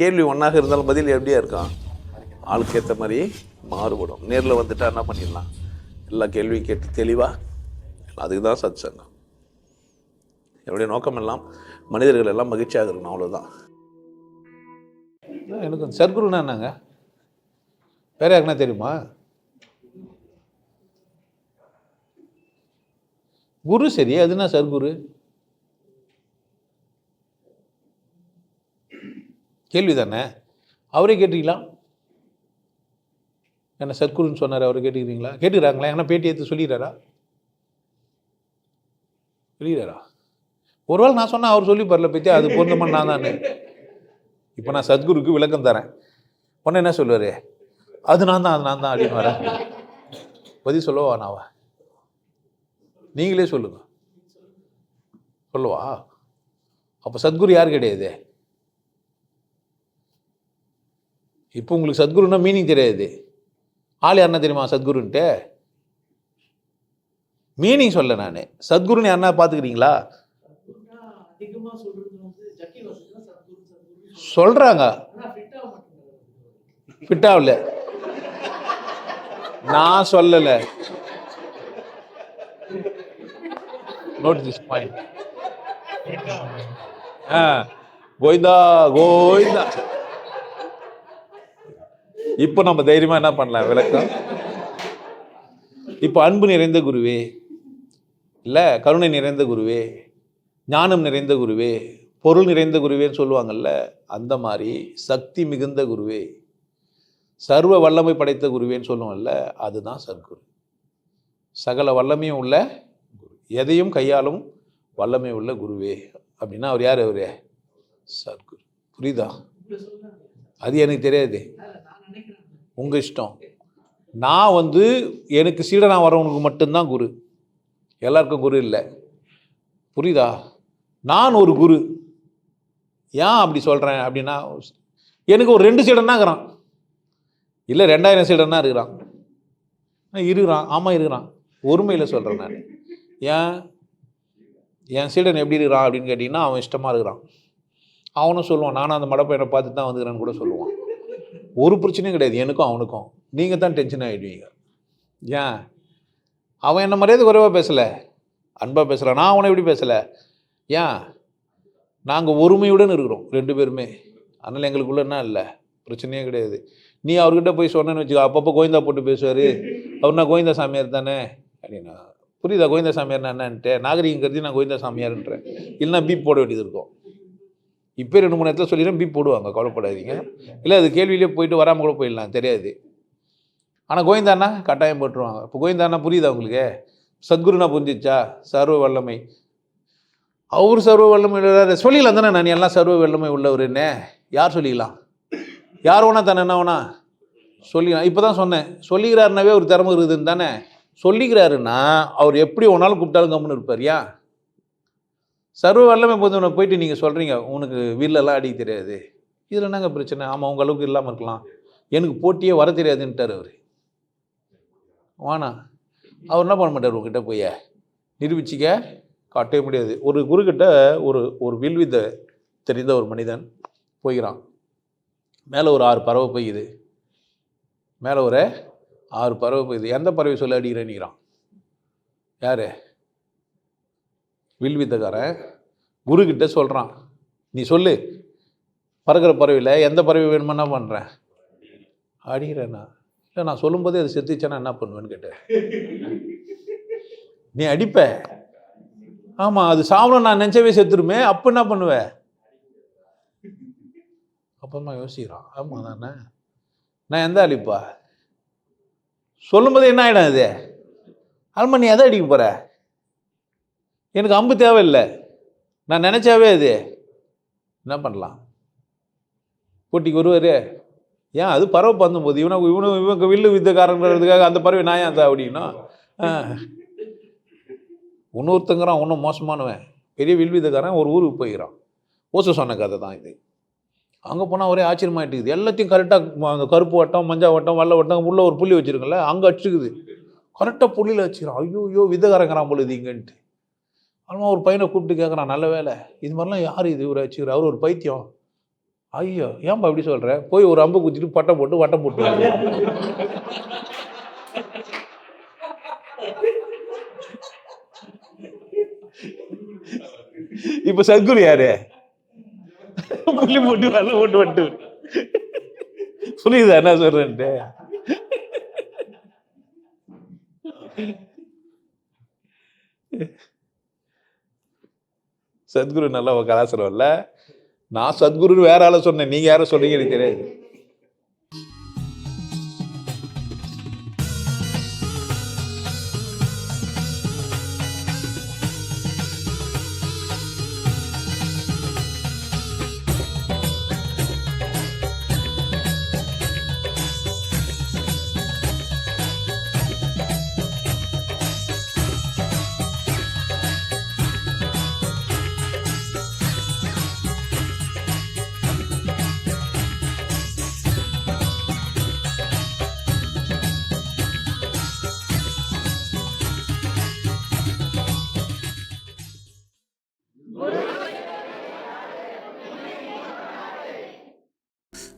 கேள்வி ஒன்றாக இருந்தாலும் பதில் எப்படியா இருக்கும்? ஆளுக்கு ஏற்ற மாதிரி மாறுபடும். நேரில் வந்துட்டா என்ன பண்ணிடலாம்? எல்லா கேள்வியும் கேட்டு தெளிவாக அதுக்கு தான் சத் சங்கம் என்னுடைய நோக்கம் எல்லாம் மனிதர்கள் எல்லாம் மகிழ்ச்சியாக இருக்கணும் அவ்வளோதான் எனக்கு சர்க்குருன்னா என்னங்க? வேற யாருக்குன்னா தெரியுமா? குரு சரி அதுனா சர்க்குரு? கேள்வி தானே அவரே கேட்டிருக்கலாம் என்ன சர்க்குருன்னு சொன்னார் அவரை கேட்டுக்கிறீங்களா? கேட்டுக்கிறாங்களா? என்ன பேட்டி எடுத்து சொல்லிடுறாரா சொல்லிடுறாரா ஒருவேளை நான் சொன்னேன் அவர் சொல்லி பரல பற்றி அது பொருந்தமான நான் தானே? இப்போ நான் சத்குருக்கு விளக்கம் தரேன். உடனே என்ன சொல்லுவார்? அது நான் தான் அது நான் தான் அப்படின்னு வரேன் பதில் சொல்லவா நாவா நீங்களே சொல்லுங்க. சொல்லுவா? அப்போ சத்குரு யார் கிடையாது? இப்போ உங்களுக்கு சத்குருன்னா மீனிங் தெரியாது. ஆள் யாருன்னா தெரியுமா சத்குருன்ட்டு? மீனிங் சொல்ல நான். சத்குருன்னு யாருன்னா பார்த்துக்கிறீங்களா? சொல்கிறாங்க ஃபிட்டாகல நான் சொல்லலை. நோட் திஸ் பாயிண்ட் ஆ. கோவிந்தா கோவிந்தா. இப்போ நம்ம தைரியமாக என்ன பண்ணலாம்? விளக்கம். இப்போ அன்பு நிறைந்த குருவே இல்லை கருணை நிறைந்த குருவே ஞானம் நிறைந்த குருவே பொருள் நிறைந்த குருவேன்னு சொல்லுவாங்கல்ல அந்த மாதிரி சக்தி மிகுந்த குருவே சர்வ வல்லமை படைத்த குருவேன்னு சொல்லுவோம்ல அதுதான் சத்குரு சகல வல்லமையும் உள்ள குரு. எதையும் கையாளும் வல்லமை உள்ள குருவே அப்படின்னா அவர் யார் அவரு? சத்குரு புரியுதா? அது எனக்கு தெரியாது. உங்கள் இஷ்டம். நான் வந்து எனக்கு சீடனாக வரவனுக்கு மட்டும்தான் குரு. எல்லாருக்கும் குரு இல்லை. புரியுதா? நான் ஒரு குரு. ஏன் அப்படி சொல்கிறேன் அப்படின்னா எனக்கு ஒரு ரெண்டு சீடன் தான் இருக்கிறான். இல்லை ரெண்டாயிரம் சீடன் தான் இருக்கிறான் இருக்கிறான். ஆமாம் இருக்கிறான். ஒருமையில் சொல்கிறேன் நான். ஏன்? என் சீடன் எப்படி இருக்கிறான் அப்படின்னு கேட்டிங்கன்னா அவன் இஷ்டமாக இருக்கிறான். அவனும் சொல்லுவான் நானும் அந்த மடப்பையனை பார்த்து தான் வந்துக்கிறேன்னு கூட சொல்லுவான். ஒரு பிரச்சனையும் கிடையாது. எனக்கும் அவனுக்கும். நீங்கள் தான் டென்ஷன் ஆகிடுவீங்க ஏன்? அவன் என்ன மரியாதை குறைவாக பேசலை? அன்பாக பேசுகிறான் நான் அவனை எப்படி பேசலை? ஏன்? நாங்கள் ஒருமையுடன் இருக்கிறோம் ரெண்டு பேருமே. அதனால் எங்களுக்குள்ள என்ன இல்லை? பிரச்சனையே கிடையாது. நீ அவர்கிட்ட போய் சொன்னேன்னு வச்சுக்கோ அப்பப்போ கோவிந்தா போட்டு பேசுவார். அவர்னா கோவிந்தா சாமியார் தானே? அப்படின்னா புரியுதா? கோவிந்தா சாமியார்னா என்னன்ட்டு நாகரிகம் கருதி நான் கோவிந்தா சாமியார்ன்றேன். இல்லைன்னா பீப் போட வேண்டியது இருக்கும். இப்போ ரெண்டு மூணு இடத்துல சொல்லிடுறேன் பீப் போடுவாங்க கவலைப்படாதீங்க. இல்லை அது கேள்வியிலே போயிட்டு வராமல் கூட போயிடலாம் தெரியாது. ஆனால் கோவிந்தாண்ணா கட்டாயம் போட்டுருவாங்க. இப்போ கோவிந்தாண்ணா புரியுதா உங்களுக்கு? சத்குருனா புரிஞ்சிச்சா? சர்வ வல்லமை. அவர் சர்வ வல்லமை சொல்லிக்கலாம் தானே நான் எல்லாம் சர்வ வல்லமை உள்ளவர் என்ன யார் சொல்லிக்கலாம் யார் வேணா தானே என்ன வேணா? சொல்லிக்கலாம் இப்போ தான் சொன்னேன் சொல்லிக்கிறாருனாவே ஒரு திறமை இருக்குதுன்னு தானே. சொல்லிக்கிறாருன்னா அவர் எப்படி ஒன்றாலும் கூப்பிட்டாலும் கம்முன்னு இருப்பார் ஏன் சர்வ வல்லமை பொதுவனை போயிட்டு நீங்கள் சொல்கிறீங்க உனக்கு வீட்லலாம் அடிக்க தெரியாது. இதில் என்னங்க பிரச்சனை? ஆமாம் உங்கள் அளவுக்கு இல்லாமல் இருக்கலாம். எனக்கு போட்டியே வர தெரியாதுன்ட்டார் அவர். வானா அவர் என்ன பண்ண மாட்டார் உங்ககிட்ட போய்? நிரூபிச்சிக்க. காட்டவே முடியாது. ஒரு குருக்கிட்ட ஒரு ஒரு வில்வித்தை தெரிந்த ஒரு மனிதன் போய்கிறான் மேலே ஒரு ஆறு பறவை போய்க்குது. மேலே ஒரு ஆறு பறவை போய்க்குது. எந்த பறவை சொல்லி அடிக்கிறேன்னுக்கிறான்? யார்? வில்வித்தைக்காரன் குருக்கிட்ட சொல்கிறான் நீ சொல்லு பறக்கிற பறவையில் எந்த பறவை வேணுமோ என்ன பண்ணுறேன் அடிக்கிறேண்ணா இல்லை நான் சொல்லும்போதே அது செத்துச்சேன்னா என்ன பண்ணுவேன்னு கேட்டேன். நீ அடிப்ப. ஆமாம் அது சாவணும் நான் நினச்சவே செத்துருமே அப்போ என்ன பண்ணுவேன் அப்புறமா யோசிக்கிறான். ஆமாம் தானே நான் எந்த அழிப்பா? சொல்லும்போது என்ன ஆகிடும் இது? ஆல்மா நீ எதை அடிக்க போகிற எனக்கு அம்பு தேவையில்லை. நான் நினச்சாவே அது. என்ன பண்ணலாம்? போட்டிக்கு வருவார். ஏன்? அது பறவை பந்தும் போது இவனை இவனு இவங்க வில்லு வித்தக்காரங்கிறதுக்காக அந்த பறவை நான் ஏன் அப்படின்னா இன்னொருத்தங்கிறான் இன்னும் மோசமானவன். பெரிய வில்வித்தக்காரன் ஒரு ஊருக்கு போயிக்கிறான். ஓச சொன்ன கதை தான் இது. அங்கே போனால் ஒரே ஆச்சரியமாயிட்டுக்குது. எல்லாத்தையும் கரெக்டாக அந்த கருப்பு வட்டம் மஞ்சள் வட்டம் வெள்ளை வட்டம் உள்ள ஒரு புள்ளி வச்சுருக்கல அங்கே அடிச்சுக்குது. கரெக்டாக புள்ளியில் வச்சுக்கிறான். ஐயோ ஐயோ விதக்காரங்கிறான் பொழுது இங்கன்ட்டு. அவன் ஒரு பையனை கூப்பிட்டு கேட்குறான் நல்ல வேலை. இது மாதிரிலாம் யார் இது? இவர் வச்சுக்கிறார் அவர் ஒரு பைத்தியம். ஐயோ ஏன்பா அப்படி சொல்கிற போய் ஒரு அம்பு குத்திட்டு பட்டம் போட்டு வட்டம் போட்டு இப்போ சத்குரு யாரு? புள்ளி போட்டு வரல போட்டு வட்டு. புரியுதா என்ன சொல்றேன்ட்டு? சத்குரு நல்ல ஒரு கலாச்சாரம் இல்லை நான் சத்குருன்னு வேற ஆளை சொன்னேன். நீங்கள் யாரும் சொன்னீங்கன்னு எனக்கு தெரியாது.